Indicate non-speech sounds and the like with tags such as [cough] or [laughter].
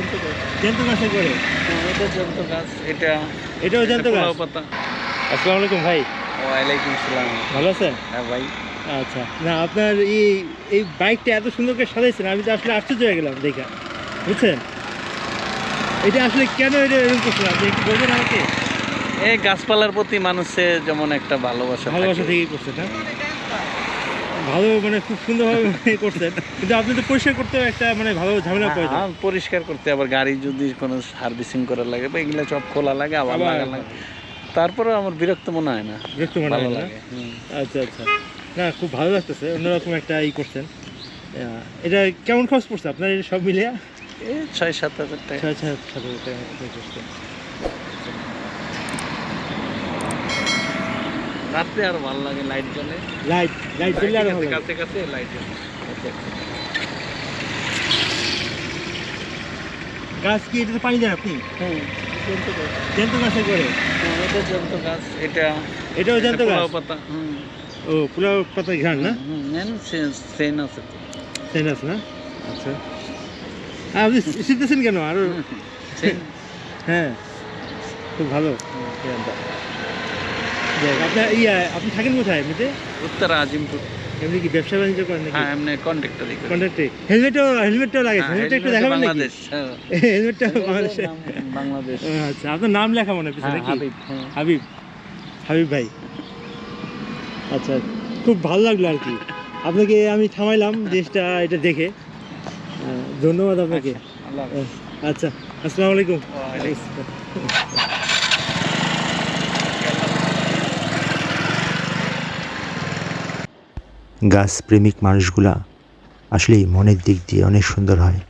গাছে করে? হ্যাঁ, এটা জ্যান্ত গাছ এটা এটাও জ্যান্ত গাছ? পাতা। আসসালামু আলাইকুম ভাই। ওয়ালাইকুম আসসালাম ভালো আছেন? হ্যাঁ ভাই। আচ্ছা। না আপনার এই এই বাইকটা এত সুন্দর করে সাজাইছেন আমি তো আসলে আশ্চর্য হয়ে গেলাম দেখা। বুঝছেন? এটা আসলে কেন এটা এরকম করছেন? আপনি একটু বলবেন আমাকে। এই গাছপালার প্রতি মানুষের যেমন একটা ভালোবাসা ভালোবাসা থাকে। থেকেই করছেন হ্যাঁ? ভালো মানে খুব সুন্দরভাবে [laughs] করছেন। কিন্তু আপনি তো পরিষ্কার করতে একটা মানে ভালো ঝামেলা প্রয়োজন। হ্যাঁ, পরিষ্কার করতে আবার গাড়ি যদি কোনো সার্ভিসিং করার লাগে বা এগুলো সব খোলা লাগে আবার লাগা লাগে। তারপরে আমার বিরক্ত মনে হয় না। বিরক্ত মনে হয় না? আচ্ছা আচ্ছা। না খুব ভালো লাগতেছে অন্যরকম একটা ই করছেন। এটা কেমন খরচ পড়ছে আপনার সব মিলিয়ে? ছয় সাত হাজার টাকা। ছয় ছয় সাত হাজার টাকা রাত্রে আর ভালো লাগে লাইট জ্বলে। লাইট লাইট জ্বললে আরও। কাছে কাছে লাইট জ্বলে। গাছ কি এটাতে পানি দেন আপনি? জ্যান্ত গাছে করে? হ্যাঁ, এটা জ্যান্ত গাছ এটা এটাও জ্যান্ত গাছ? পাতা ও পোলাও পাতা ঘ্রাণ না? নেন সেন আছে। সেন আছে না? আচ্ছা। আর আপনি শিখতেছেন কেন? আরও [laughs] হ্যাঁ খুব ভালো। আপনার ইয়া আপনি থাকেন কোথায় এমনিতে? উত্তর আজিমপুর। এমনি কি ব্যবসা বাণিজ্য করেন নাকি? হ্যাঁ এমনি কন্ট্রাক্টরই করি। কন্ট্রাক্টে হেলমেটও হেলমেটটাও লাগে হ্যাঁ, হেলমেটটা একটু হেলমেট দেখাবেন নাকি? বাংলাদেশ হ্যাঁ। [laughs] হেলমেটটা বাংলাদেশে নাম বাংলাদেশ। আচ্ছা আপনার নাম লেখা মনে পিছনে হাবিব। হাবিব হাবিব ভাই। আচ্ছা খুব ভালো লাগল আর কি। আপনাকে আমি থামাইলাম দেশটা এটা দেখে। ধন্যবাদ আপনাকে। আচ্ছা আসসালামু আলাইকুম। গাছ প্রেমিক মানুষগুলা আসলেই মনের দিক দিয়ে অনেক সুন্দর হয়।